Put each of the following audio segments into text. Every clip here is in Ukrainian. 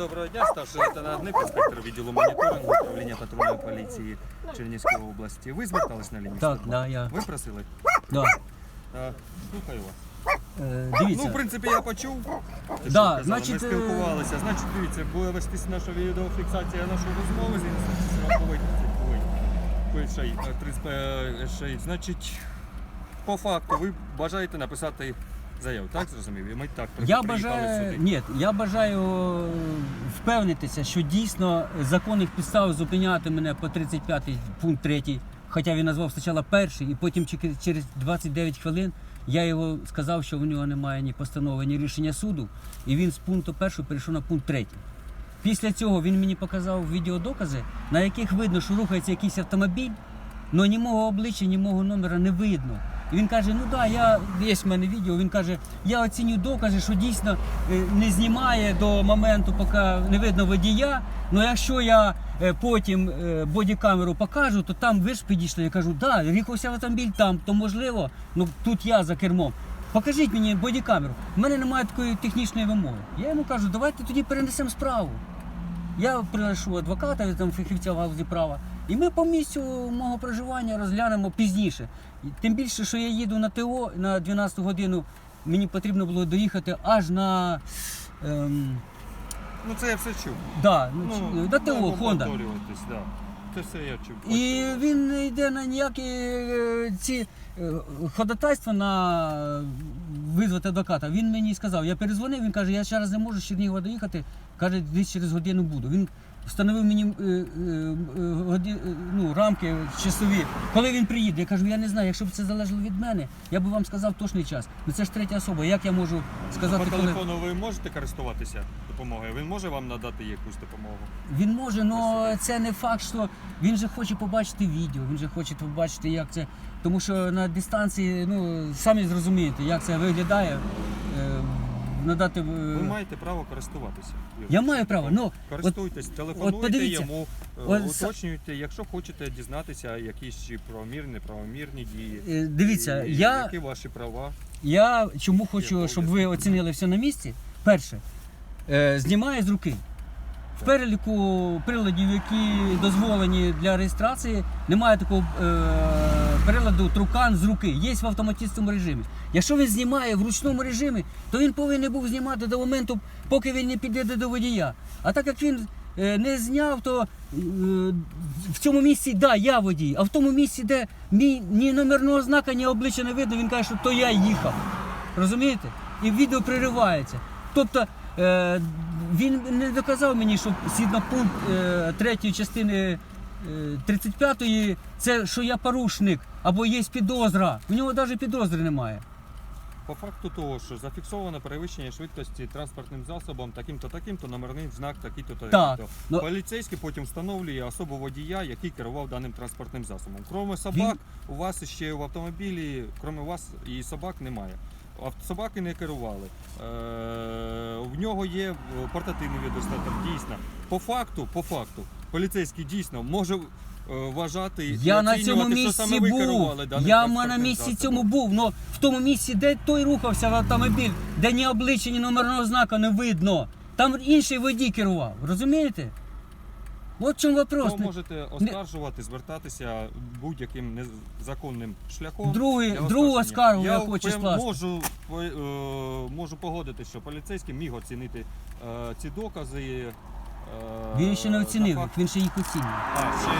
Доброго дня, старший лейтенант Ник, інспектор відділу моніторингу управління патрульної поліції Чернігівської області. Ви звертались на лінію? Так, 102? да, я. Ви просили? Да. Е, Слухаю вас. Е, Ну, дивіться, в принципі, я почув. те, що Да, казали. значить, Ми е, спілкувалися. Значить, дивіться, буде вестись наша відеофіксація нашої розмови з інформаційної Значить, по факту, ви бажаєте написати заяву, так зрозумів? І ми так я бажаю, сюди. ні, я бажаю е, впевнитися, що дійсно законних підстав зупиняти мене по 35 пункт 3, хоча він назвав спочатку перший, і потім через 29 хвилин я його сказав, що в нього немає ні постанови, ні рішення суду, і він з пункту першого перейшов на пункт 3. Після цього він мені показав відеодокази, на яких видно, що рухається якийсь автомобіль, але ні мого обличчя, ні мого номера не видно. І він каже: ну да, я є в мене відео. Він каже, я оціню докази, що дійсно е, не знімає до моменту, поки не видно водія. Ну якщо я е, потім е, бодікамеру покажу, то там ви ж підійшли. Я кажу, да, рухався автомобіль там, то можливо, ну тут я за кермом. Покажіть мені бодікамеру. У мене немає такої технічної вимоги. Я йому кажу, давайте тоді перенесемо справу. Я приношу адвоката, там фахівця в галузі права, і ми по місцю мого проживання розглянемо пізніше. Тим більше, що я їду на ТО на 12 годину, мені потрібно було доїхати аж на. Ем, Ну це я все чув. да, ну, на ТО Хонда. Повторюватись, да. Це все я чув. І він не йде на ніякі е, ці е, ходатайства на визвати адвоката. Він мені сказав, я перезвонив, він каже, я ще раз не можу з Чернігова доїхати, каже, десь через годину буду. Він встановив мені е, е, е, годі- е, ну, рамки часові. Коли він приїде, я кажу, я не знаю, якщо б це залежало від мене, я б вам сказав точний час. Ну це ж третя особа. Як я можу сказати, По коли телефону ви можете користуватися допомогою? Він може вам надати якусь допомогу? Він може, але це не факт, що він же хоче побачити відео, він же хоче побачити, як це. Тому що на дистанції, ну самі зрозумієте, як це виглядає. Надати. е, Ви маєте право користуватися. Я маю право, ну, Користуйтесь, телефонуйте подивіться, йому, е, от уточнюйте, якщо хочете дізнатися якісь чи правомірні, неправомірні дії. Е, Дивіться, і я, які ваші права. я чому хочу, щоб ви оцінили все на місці. Перше, е, знімає з руки. В переліку приладів, які дозволені для реєстрації, немає такого е, приладу трукан з руки. Є в автоматичному режимі. Якщо він знімає в ручному режимі, то він повинен був знімати до моменту, поки він не підійде до водія. А так як він е, не зняв, то е, в цьому місці, да, я водій, а в тому місці, де мій ні номерного знака, ні обличчя не видно, він каже, що то я їхав. Розумієте? І відео приривається. Тобто е, він не доказав мені, що згідно пункт е, третьої частини е, 35-ї, це що я порушник або є підозра. У нього навіть підозри немає. По факту того, що зафіксовано перевищення швидкості транспортним засобом, таким-то, таким-то, номерний знак такий-то, Так, такий-то. ну- Поліцейський потім встановлює особу водія, який керував даним транспортним засобом. Кроме собак, у вас ще в автомобілі, крім вас і собак немає. Собаки не керували. Е, в нього є е, портативний відостаток, дійсно. По факту, по факту, поліцейський дійсно може е, вважати і Я на цьому оцінювати, що саме місці ви був. керували даним Я на транспортним місці засобом. цьому був. Но в тому місці, де той рухався в автомобіль, де ні обличчя, ні номерного знака не видно. Там інший водій керував. Розумієте? От в чому вопрос. Ви можете оскаржувати, звертатися будь-яким незаконним шляхом. Другий- для другу оскарження. оскаргу я впев- хочу скласти. Можу, по- е, можу погодити, що поліцейський міг оцінити е, ці докази. е, Він ще не оцінив, факт- він ще їх оцінює. А, ще,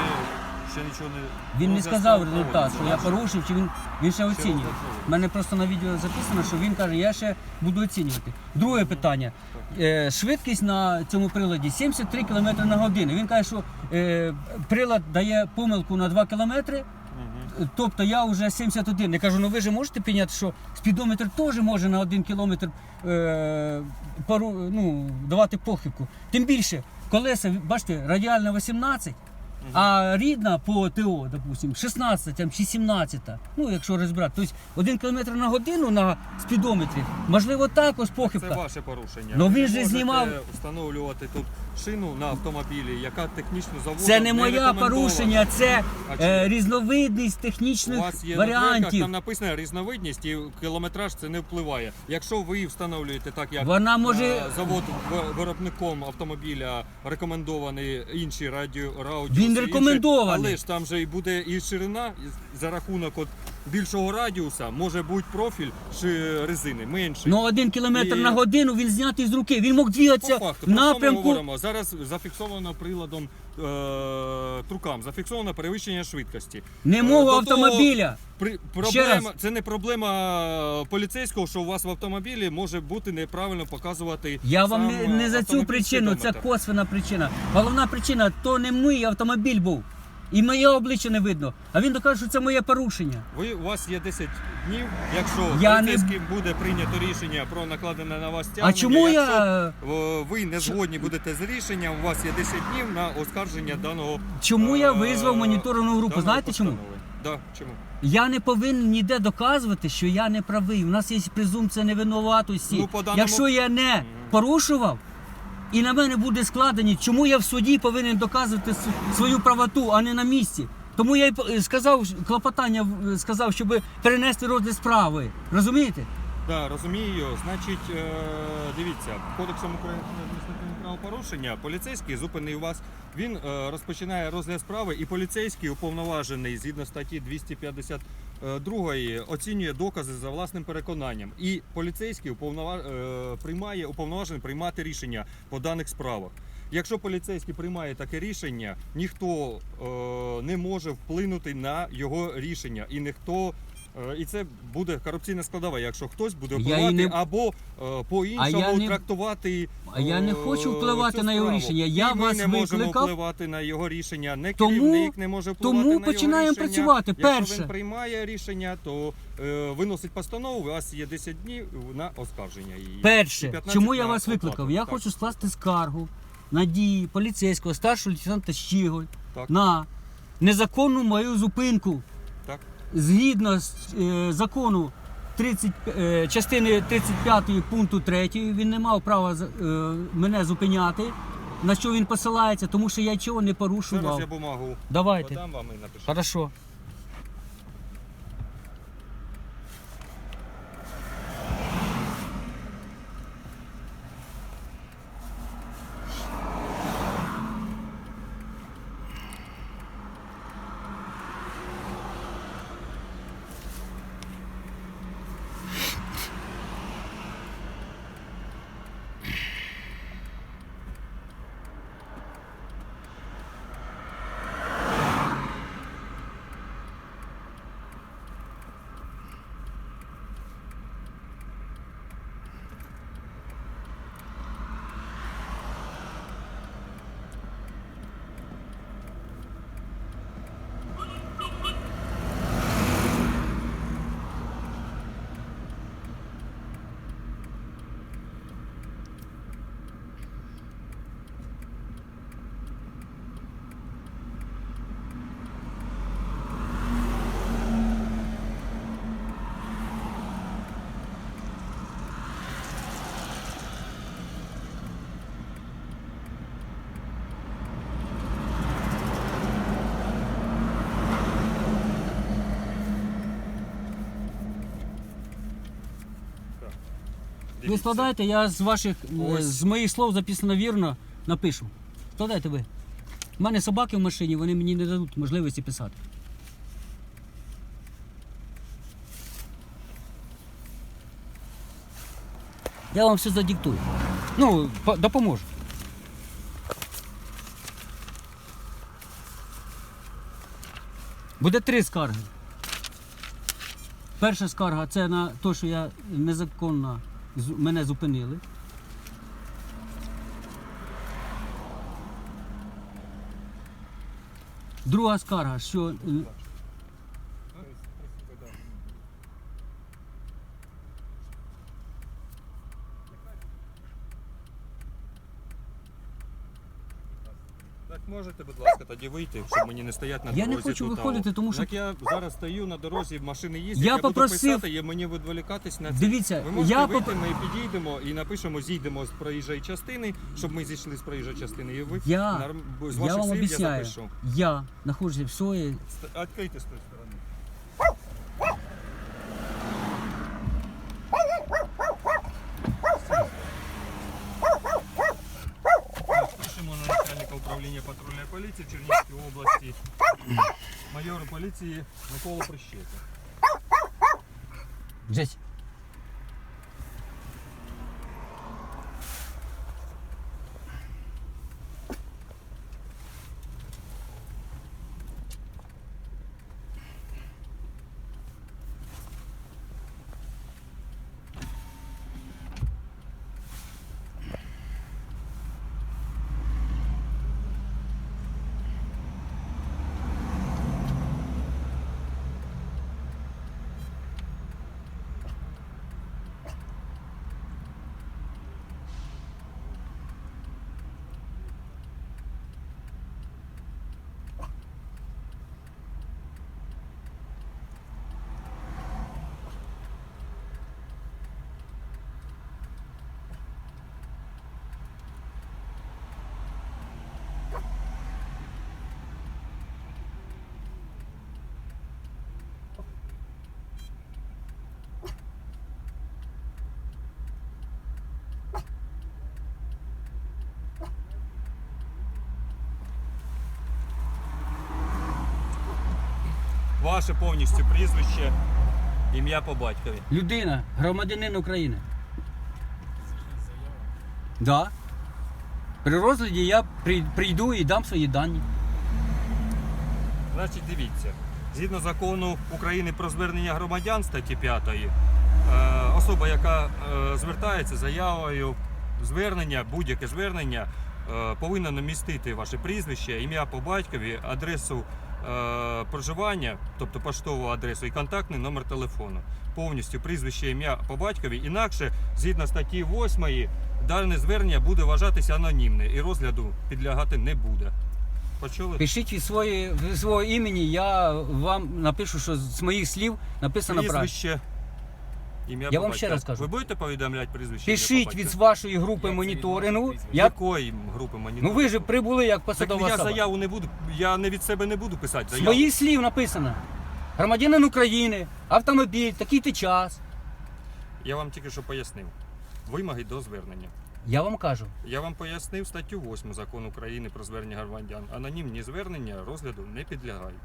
ще нічого не Він не сказав результат, що я порушив, чи він, він ще оцінює. У мене просто на відео записано, що він каже, я ще буду оцінювати. Друге питання. Е, швидкість на цьому приладі 73 км на годину. Він каже, що е, прилад дає помилку на 2 км, тобто я вже 71. Я кажу, ну ви ж можете підняти, що спідометр теж може на 1 км е, пару, ну, давати похибку. Тим більше, колеса, бачите, радіальна 18, а рідна по ТО, допустим, 16 там, чи 17, ну якщо розбирати, тобто 1 км на годину на спідометрі, можливо, також Це похибка. ваше порушення. Ну, Ви він не же можете знімав- встановлювати тут шину на автомобілі, яка технічно заводом Це не моє рекомендована. порушення, це А е, різновидність У вас є варіантів. там написано різновидність і кілометраж це не впливає. Якщо ви встановлюєте так, як Вона може- е, завод в- виробником автомобіля рекомендований інші радіо радіуси, Він рекомендований. але ж там же і буде і ширина і за рахунок от більшого радіуса може бути профіль чи резини менший. Ну, один кілометр І- на годину він знятий з руки. Він мог По факту, в про що ми напрямку. говоримо? Зараз зафіксовано приладом е, трукам, зафіксовано перевищення швидкості. Не Е, мого до того автомобіля. При, Ще раз. це не проблема поліцейського, що у вас в автомобілі може бути неправильно показувати. Я вам сам, не, е, не за цю автомобіль причину, це спідометр. косвена причина. Головна причина то не мій автомобіль був. І моє обличчя не видно. А він докаже, що це моє порушення. Ви у вас є 10 днів. Якщо Я поліцейським буде прийнято рішення про накладене на вас стягнення, А чому якщо я. е, ви не згодні будете з рішенням, у вас є 10 днів на оскарження даного. Чому я е, визвав моніторну групу? Знаєте чому? Да, чому? Я не повинен ніде доказувати, що я не правий. У нас є презумпція невинуватості. Ну, даному- Якщо я не порушував, і на мене буде складені, чому я в суді повинен доказувати свою правоту, а не на місці. Тому я й сказав, клопотання сказав, щоб перенести розгляд справи. Розумієте? Да, розумію. Значить, е, дивіться, кодексом України про адміністративне правопорушення поліцейський зупинив вас. Він е, розпочинає розгляд справи, і поліцейський уповноважений згідно статті 252 оцінює докази за власним переконанням. І поліцейський уповнова... е, приймає уповноважений приймати рішення по даних справах. Якщо поліцейський приймає таке рішення, ніхто е, не може вплинути на його рішення, і ніхто. Е, І це буде корупційна складова, якщо хтось буде впливати не- або е, по-іншому не- трактувати. А я не е, хочу впливати на його рішення. Я і ми вас не можемо викликав. впливати на його рішення. Не Тому- керівник не може впливати тому на його починаємо рішення. працювати. Якщо Перше. він приймає рішення, то е, виносить постанову. У вас є 10 днів на оскарження її. І Перше, 15 чому я вас викликав? Я хочу скласти скаргу на дії поліцейського старшого лейтенанта Щіголь Так. на незаконну мою зупинку. Згідно з е, закону 30, е, частини 35 пункту 3, він не мав права е, мене зупиняти. На що він посилається, тому що я чого не Зараз порушував. я бумагу Давайте. подам вам і напишу. Хорошо. Ви складаєте, я з ваших е, Ось. з моїх слов записано вірно, напишу. Складайте ви. У мене собаки в машині, вони мені не дадуть можливості писати. Я вам все задиктую. Ну, по- допоможу. Буде три скарги. Перша скарга це на те, що я незаконно мене зупинили. Друга скарга, що е, Так можете, будь ласка, тоді вийти, щоб мені не стояти на Я не хочу тут, виходити, тому що- Так я зараз стою на дорозі, машини їздять, Я я, буду писати, і мені відволікатись на це. Дивіться, Ви можете я вийти, поп- ми підійдемо і напишемо, зійдемо з проїжджої частини, щоб ми зійшли з проїжджої частини. І ви Я- норм- з Я ваших вам слів я запишу. Я знаходжуся в своїй Ст- Відкрийте з тої сторони. Так, Пишемо на начальника управління патрульної поліції в Чернігівській області, майору поліції Микола Прищепа. Жесть. Ваше повністю прізвище, ім'я по батькові. Людина, громадянин України. Да. При розгляді я при- прийду і дам свої дані. Значить, дивіться, згідно закону України про звернення громадян статті 5, е, особа, яка е, звертається з заявою, звернення, будь-яке звернення, е, повинна намістити ваше прізвище, ім'я по батькові, адресу проживання, тобто поштову адресу і контактний номер телефону. Повністю прізвище, ім'я по батькові. Інакше, згідно статті 8, дане звернення буде вважатися анонімне і розгляду підлягати не буде. Почули? Пишіть від своє, від свого імені, я вам напишу, що з моїх слів написано правильно. Прізвище. Ім'я Я по вам ще раз кажу. Ви будете повідомляти прізвище? ім'я Пишіть від вашої групи моніторингу. Я... Якої групи моніторингу? Ну ви ж прибули як Так посадова я особа. заяву не буду, я не від себе не буду писати заяву. Своїх слів написано. Громадянин України, автомобіль, такий-то час. Я вам тільки що пояснив. Вимоги до звернення. Я вам кажу. Я вам пояснив статтю 8 закону України про звернення громадян. Анонімні звернення розгляду не підлягають.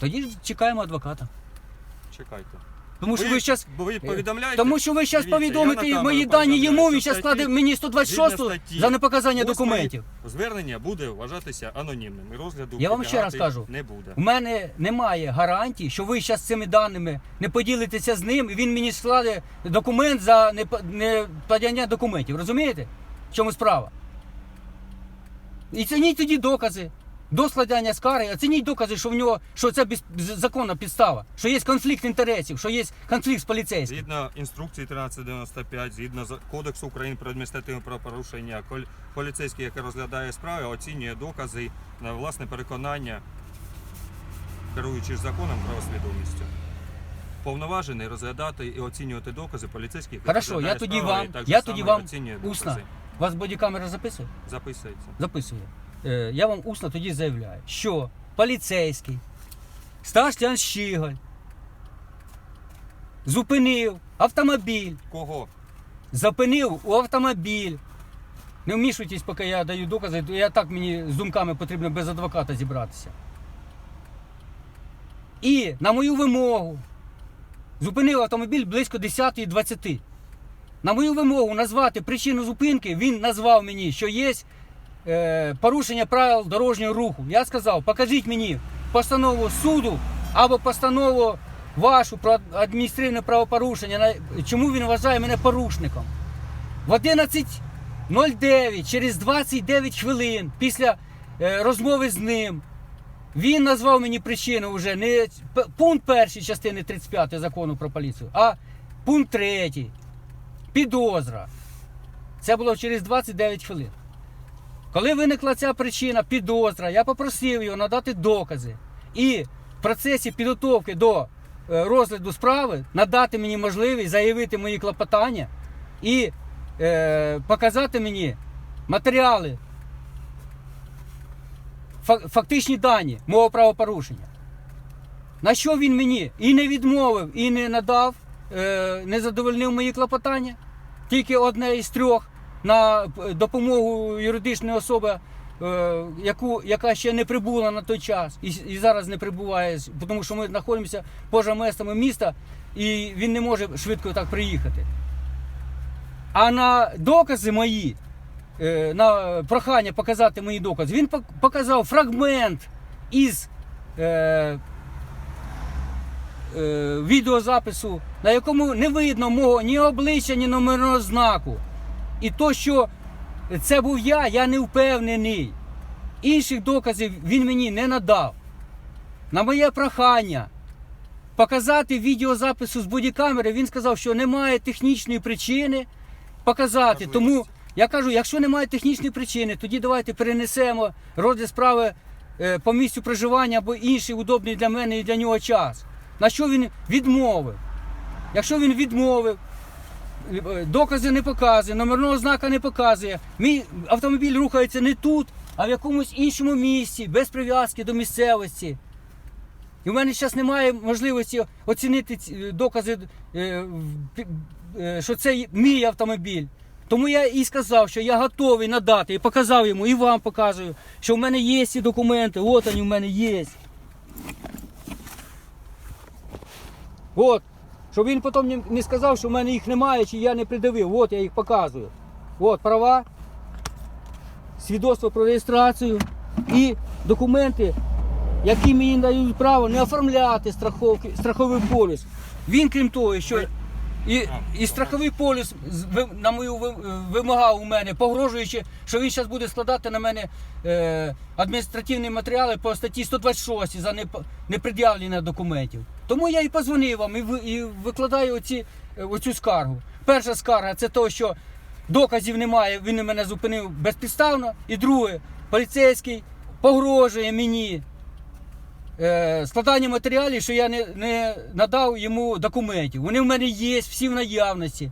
Тоді ж чекаємо адвоката. Чекайте. Тому що ви зараз. бо ви повідомляєте? Тому що ви зараз Дивіться, я повідомите на камеру мої дані йому, він зараз складе мені 126 згідно статті за непоказання документів. Звернення буде вважатися анонімним і розгляду Я вам ще раз підлягати кажу. не буде. У мене немає гарантії, що ви зараз цими даними не поділитеся з ним, і він мені складе документ за непо- неподання документів. Розумієте? В чому справа? І цініть тоді докази. До складання скарги, оцініть докази, що в нього що це без- законна підстава, що є конфлікт інтересів, що є конфлікт з поліцейським. Згідно інструкції 1395, згідно з Кодексу України про адміністративне правопорушення, поліцейський, який розглядає справи, оцінює докази на власне переконання, керуючись законом про свідомістю. Повноважений розглядати і оцінювати докази поліцейський. який Хорошо, я тоді справи, вам, я тоді вам докази. Вас бодікамера записує? Записується. Записує. Е, я вам усно тоді заявляю, що поліцейський Сташлян Щіголь зупинив автомобіль, Кого? зупинив у автомобіль. Не вмішуйтесь, поки я даю докази, то я так мені з думками потрібно без адвоката зібратися. І на мою вимогу зупинив автомобіль близько 10.20. На мою вимогу назвати причину зупинки, він назвав мені, що є порушення правил дорожнього руху. Я сказав, покажіть мені постанову суду або постанову вашу про адміністративне правопорушення. Чому він вважає мене порушником? В 11.09, через 29 хвилин після е, розмови з ним, він назвав мені причину вже не пункт першої частини 35 закону про поліцію, а пункт третій. Підозра. Це було через 29 хвилин. Коли виникла ця причина, підозра, я попросив його надати докази. І в процесі підготовки до е, розгляду справи надати мені можливість заявити мої клопотання і е, показати мені матеріали, фактичні дані мого правопорушення. На що він мені і не відмовив, і не надав, е, не задовольнив мої клопотання. Тільки одне із трьох на е, допомогу юридичної особи, е, яку, яка ще не прибула на той час і, і зараз не прибуває, тому що ми знаходимося поза местами міста, і він не може швидко так приїхати. А на докази мої, е, на прохання показати мої докази, він показав фрагмент із відеозапису, на якому не видно мого ні обличчя, ні номерного знаку. І то, що це був я, я не впевнений. Інших доказів він мені не надав. На моє прохання показати відеозапису з бодікамери, він сказав, що немає технічної причини показати. Тому я кажу, якщо немає технічної причини, тоді давайте перенесемо розгляд справи е, по місцю проживання або інший удобний для мене і для нього час. На що він відмовив? Якщо він відмовив, докази не показує, номерного знака не показує, мій автомобіль рухається не тут, а в якомусь іншому місці, без прив'язки до місцевості. І в мене зараз немає можливості оцінити е, докази, е, е, що це мій автомобіль. Тому я і сказав, що я готовий надати, і показав йому, і вам показую, що в мене є ці документи, от вони в мене є. От. Щоб він потім не- сказав, що в мене їх немає, чи я не придавив. От я їх показую. От права, свідоцтво про реєстрацію і документи, які мені дають право не оформляти страховки, страховий поліс. Він, крім того, що і, і страховий поліс з- ви- на мою ви- вимагав у мене, погрожуючи, що він зараз буде складати на мене е, адміністративні матеріали по статті 126 за непред'явлення документів. Тому я і позвонив вам і, і викладаю оці, оцю скаргу. Перша скарга це то, що доказів немає, він мене зупинив безпідставно. І друге, поліцейський погрожує мені складання матеріалів, що я не, не надав йому документів. Вони в мене є, всі в наявності.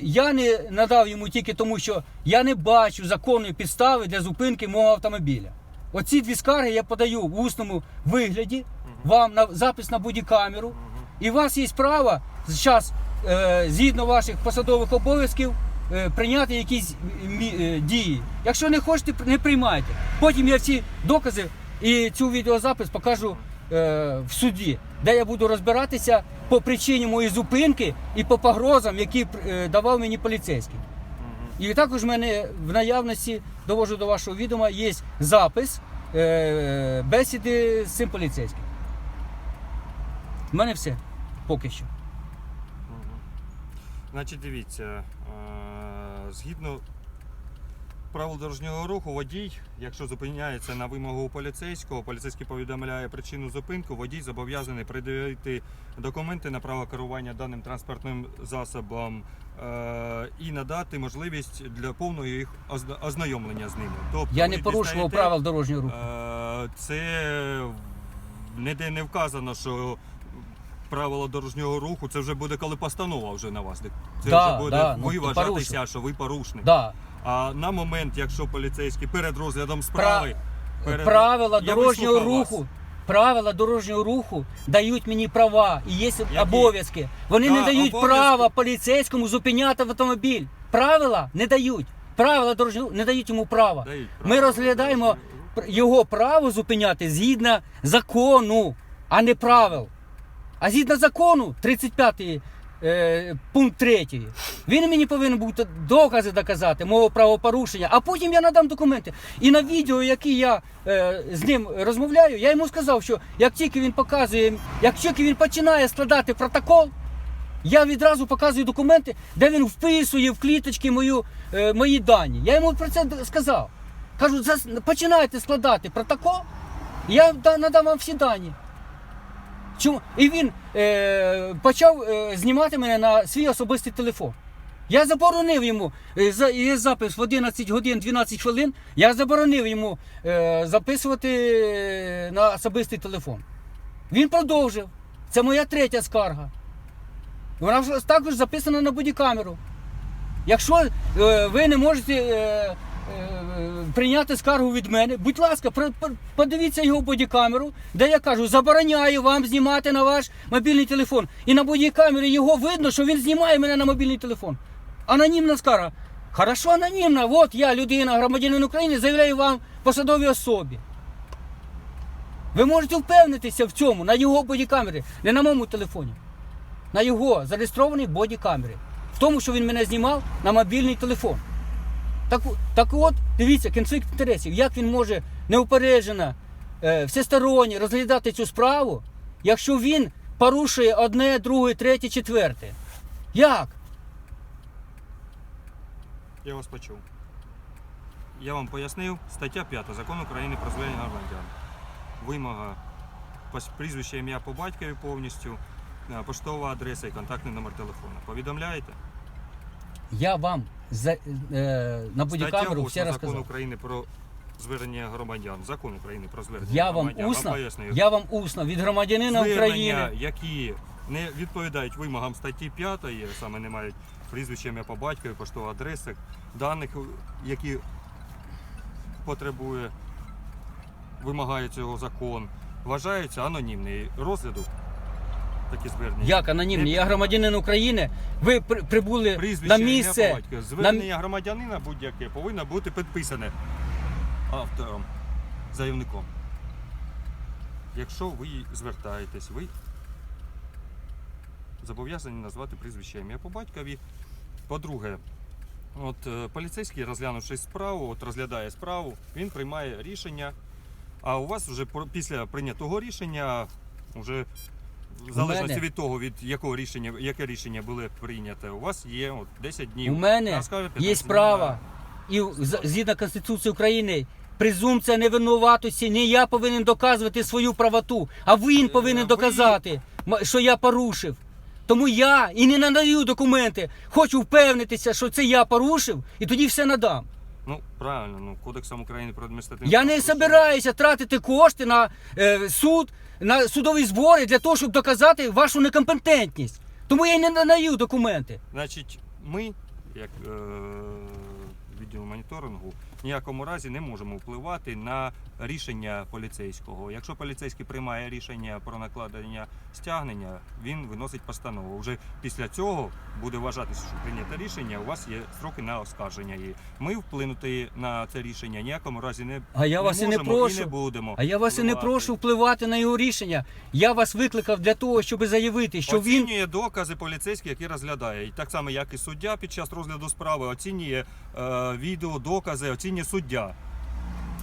Я не надав йому тільки тому, що я не бачу законної підстави для зупинки мого автомобіля. Оці дві скарги я подаю в усному вигляді, вам на запис на будь-камеру. І у вас є право зараз, е, згідно ваших посадових обов'язків, е, прийняти якісь е, дії. Якщо не хочете, не приймайте. Потім я всі докази і цю відеозапис покажу е, в суді, де я буду розбиратися по причині моєї зупинки і по погрозам, які е, давав мені поліцейський. І також в мене в наявності довожу до вашого відома є запис е, бесіди з цим поліцейським. У мене все поки що. Значить, дивіться, е, згідно правил дорожнього руху, водій, якщо зупиняється на вимогу поліцейського, поліцейський повідомляє причину зупинку, водій зобов'язаний придивити документи на право керування даним транспортним засобом е, і надати можливість для повного їх озна- ознайомлення з ними. Тобто Я ви не порушував дістаєте, правил дорожнього руху. Е, Це ніде не вказано, що правила дорожнього руху це вже буде коли постанова вже на вас. Це Да, вже буде да, ну, ви ти вважатися, порушив. що ви порушник. Да. А на момент, якщо поліцейський перед розглядом справи перед- Правила Я дорожнього вислухав вас. руху. Правила дорожнього руху дають мені права і є обов'язки. Вони не Да, дають обов'язки. права поліцейському зупиняти автомобіль. Правила не дають. Правила дорожнього не дають йому права. Дають Ми розглядаємо дорожнього пр- його право зупиняти згідно закону, а не правил. А згідно закону, 35 е, пункт 3, він мені повинен бути докази доказати мого правопорушення, а потім я надам документи. І на відео, яке я е, з ним розмовляю, я йому сказав, що як тільки він показує, як тільки він починає складати протокол, я відразу показую документи, де він вписує в кліточки мою, е, мої дані. Я йому про це сказав. Кажу, починайте складати протокол, я надам вам всі дані. Чому? І він е, почав е, знімати мене на свій особистий телефон. Я заборонив йому е, за- є запис в 11 годин 12 хвилин. Я заборонив йому е, записувати е, на особистий телефон. Він продовжив. Це моя третя скарга. Вона також записана на бодікамеру. Якщо е, ви не можете е, е, прийняти скаргу від мене, будь ласка, подивіться його бодікамеру, де я кажу, забороняю вам знімати на ваш мобільний телефон. І на бодікамері його видно, що він знімає мене на мобільний телефон. Анонімна скарга. Хорошо, анонімна. От я, людина, громадянин України, заявляю вам посадовій особі. Ви можете впевнитися в цьому на його бодікамері, не на моєму телефоні. На його зареєстрованій бодікамері. В тому, що він мене знімав на мобільний телефон. Так, так от, дивіться, конфлікт інтересів. Як він може неупереджено, е, всесторонньо розглядати цю справу, якщо він порушує одне, друге, третє, четверте? Як? Я вас почув. Я вам пояснив, стаття 5 Закону України про звернення громадян. Вимога прізвище ім'я по батькові повністю, е, поштова адреса і контактний номер телефону. Повідомляєте? Я вам за, е, на бодікамеру все Закон. України про звернення громадян. Закон України про звернення Я вам громадян. усно, пояснюю. я вам усно від громадянина Звернення, України. які не відповідають вимогам статті 5, саме не мають прізвище ім'я по батькові, поштової адреси, даних, які потребує, вимагає цього закон, вважаються анонімні розгляду. Такі звернення. Як анонімні? Я громадянин України. Ви при- прибули Прізвище, на ім'я, місце. по батькові. Звернення громадянина будь-яке повинно бути підписане автором, заявником. Якщо ви звертаєтесь, ви зобов'язані назвати прізвище ім'я по батькові. По-друге, от е, поліцейський, розглянувши справу, от розглядає справу, він приймає рішення. А у вас вже про- після прийнятого рішення, вже в залежності мене- від того, від якого рішення, яке рішення було прийняте, у вас є от 10 днів. У мене скаргу є 15 днів. І з- згідно Конституції України, презумпція невинуватості, не я повинен доказувати свою правоту, а він Е, повинен ви- доказати, м- що я порушив. Тому я і не надаю документи. Хочу впевнитися, що це я порушив, і тоді все надам. Ну, правильно, ну Кодексом України про адміністративне Я не правопорушення. збираюся тратити кошти на е, суд, на судові збори для того, щоб доказати вашу некомпетентність. Тому я й не надаю документи. Значить, ми, як е, відділ моніторингу, ніякому разі не можемо впливати на рішення поліцейського. Якщо поліцейський приймає рішення про накладення стягнення, він виносить постанову. Вже після цього буде вважатися, що прийняте рішення. У вас є строки на оскарження її. Ми вплинути на це рішення ніякому разі не А я вас і не прошу. і не будемо. А я вас і не прошу впливати на його рішення. Я вас викликав для того, щоб заявити, що він оцінює докази поліцейський, який розглядає. І так само, як і суддя під час розгляду справи, оцінює е, відео, докази, оцінює суддя.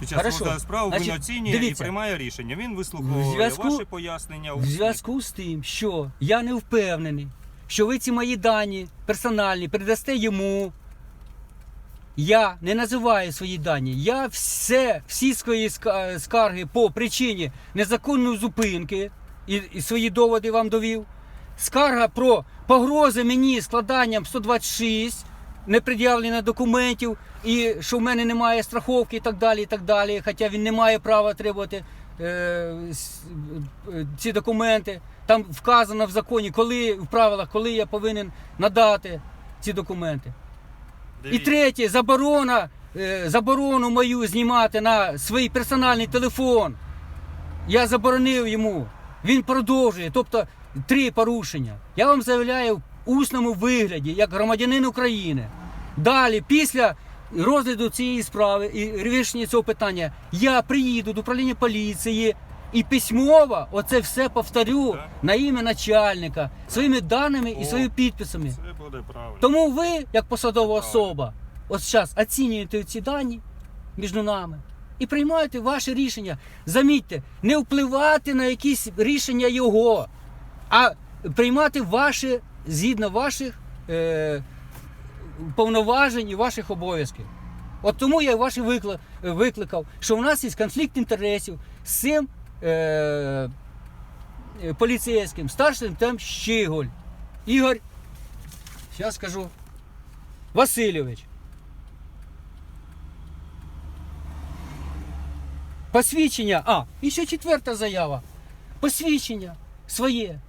Під час Хорошо. розгляду справи Значить, він оцінює дивіться. і приймає рішення. Він В вислуховує зв'язку- ваші пояснення. в усні. зв'язку з тим, що я не впевнений, що ви ці мої дані персональні передасте йому. Я не називаю свої дані. Я все, всі свої ска- скарги по причині незаконної зупинки і, і свої доводи вам довів. Скарга про погрози мені складанням 126, непред'явлення документів, і що в мене немає страховки і так далі. і так далі. Хоча він не має права требувати е, е, ці документи. Там вказано в законі, коли в правилах, коли я повинен надати ці документи. І третє, заборона, е, заборону мою знімати на свій персональний телефон. Я заборонив йому. Він продовжує. Тобто три порушення. Я вам заявляю усному вигляді, як громадянин України. Далі, після розгляду цієї справи і вирішення цього питання, я приїду до управління поліції і письмово оце все повторю Так. на ім'я начальника своїми даними і О. своїми підписами. Це буде правильно. Тому ви, як посадова особа, от зараз оцінюєте ці дані між нами і приймаєте ваше рішення. Замітьте, не впливати на якісь рішення його, а приймати ваші згідно ваших е, повноважень і ваших обов'язків. От тому я ваші викли- викликав, що у нас є конфлікт інтересів з цим е, поліцейським, старшим там Щиголь. Ігор, зараз скажу. Васильович. Посвідчення. А, і ще четверта заява. Посвідчення своє.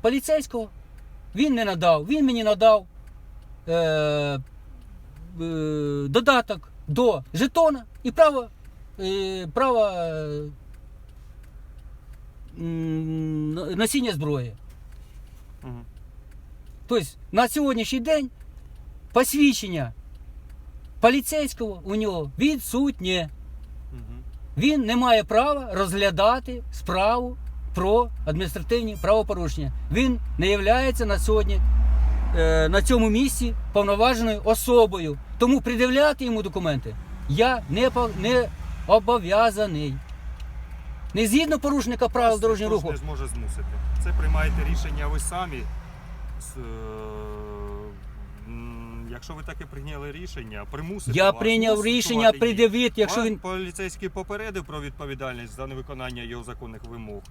Поліцейського він не надав. Він мені надав е, е, додаток до жетона і право, е, право е, носіння зброї. Мгм. Тобто на сьогоднішній день посвідчення поліцейського у нього відсутнє. Мгм. Він не має права розглядати справу про адміністративні правопорушення. Він не є на сьогодні е, на цьому місці повноваженою особою. Тому придивляти йому документи я не, не обов'язаний. Не згідно порушника правил дорожнього руху. не зможе змусити. Це приймаєте рішення ви самі. Якщо ви таке прийняли рішення, примусити Я вас, прийняв рішення придивити, якщо він поліцейський попередив про відповідальність за невиконання його законних вимог.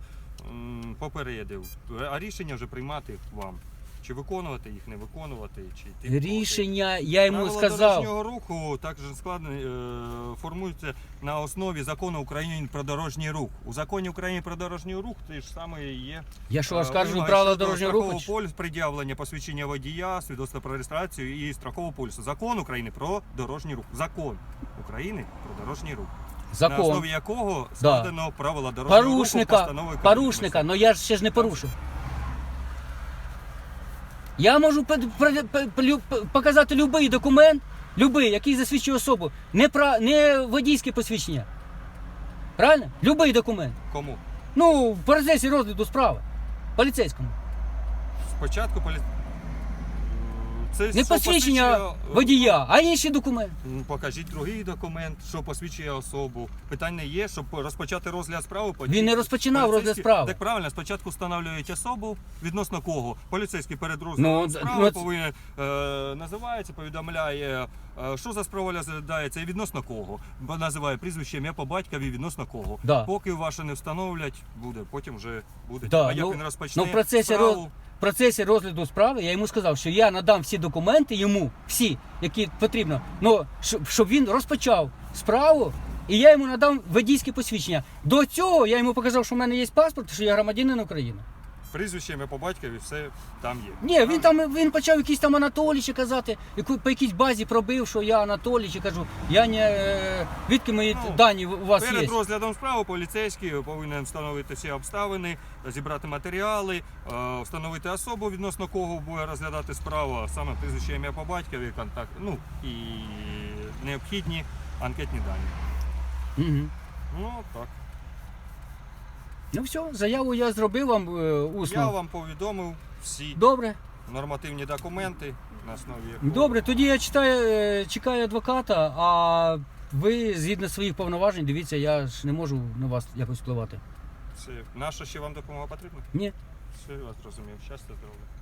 М, Попередив. А рішення вже приймати вам. Чи виконувати їх, не виконувати, чи йти рішення, я йому Правила сказав. дорожнього руху також складно е, формуються на основі закону України про дорожній рух. У законі України про дорожній рух те ж саме і є. Я що е, оскаржую правила дорожнього руху? полюсу, пред'явлення посвідчення водія, свідоцтва про реєстрацію і страхового полюсу. Закон України про дорожній рух. Закон України про дорожній рух. На Закон. основі якого складено правила дорожнього руху Порушника, постанови Кабінету порушника, Міністрів. але я ж ще ж не порушив. Я можу показати будь-який документ, любий, який засвідчує особу. Не, про не водійське посвідчення. Правильно? Любий документ. Кому? Ну, в процесі розгляду справи. Поліцейському. Спочатку полі... Це Не що посвідчення посвідчує, е, водія, а інші документи. М, Покажіть другий документ, що посвідчує особу. Питання є, щоб розпочати розгляд справи. потім- Він не розпочинав розгляд Поліцейський- справи. Так правильно, спочатку встановлюють особу, відносно кого. Поліцейський перед розглядом Ну, справи ну, це- повинен е, називається, повідомляє, е, що за справа розглядається і відносно кого. Бо називає прізвище, ім'я по батькові, відносно кого. Да. Поки ваше не встановлять, буде, потім вже буде. Да, а як ну, він розпочне ну, в процесі справу, роз- Процесі розгляду справи я йому сказав, що я надам всі документи йому, всі, які потрібно, ну, щоб, він розпочав справу, і я йому надам водійське посвідчення. До цього я йому показав, що в мене є паспорт, що я громадянин України. Прізвище, ім'я по батькові, все там є. Ні, він там він почав якийсь там Анатолій ще казати, яку, по якійсь базі пробив, що я Анатолій, чи кажу, я не е, відки мої Ну, дані у вас Перед є. розглядом справи поліцейський повинен встановити всі обставини, зібрати матеріали, е, встановити особу, відносно кого буде розглядати справу, а саме прізвище ім'я по батькові, контакт, ну і необхідні анкетні дані. Угу. Ну так. Ну все, заяву я зробив вам е, усно. Я вам повідомив всі Добре. нормативні документи, на основі якого Добре, тоді я читаю, е, чекаю адвоката, а ви згідно своїх повноважень, дивіться, я ж не можу на вас якось впливати. Це Наша ще вам допомога потрібна? Ні. Все, я вас зрозумів. Щастя, здоров'я.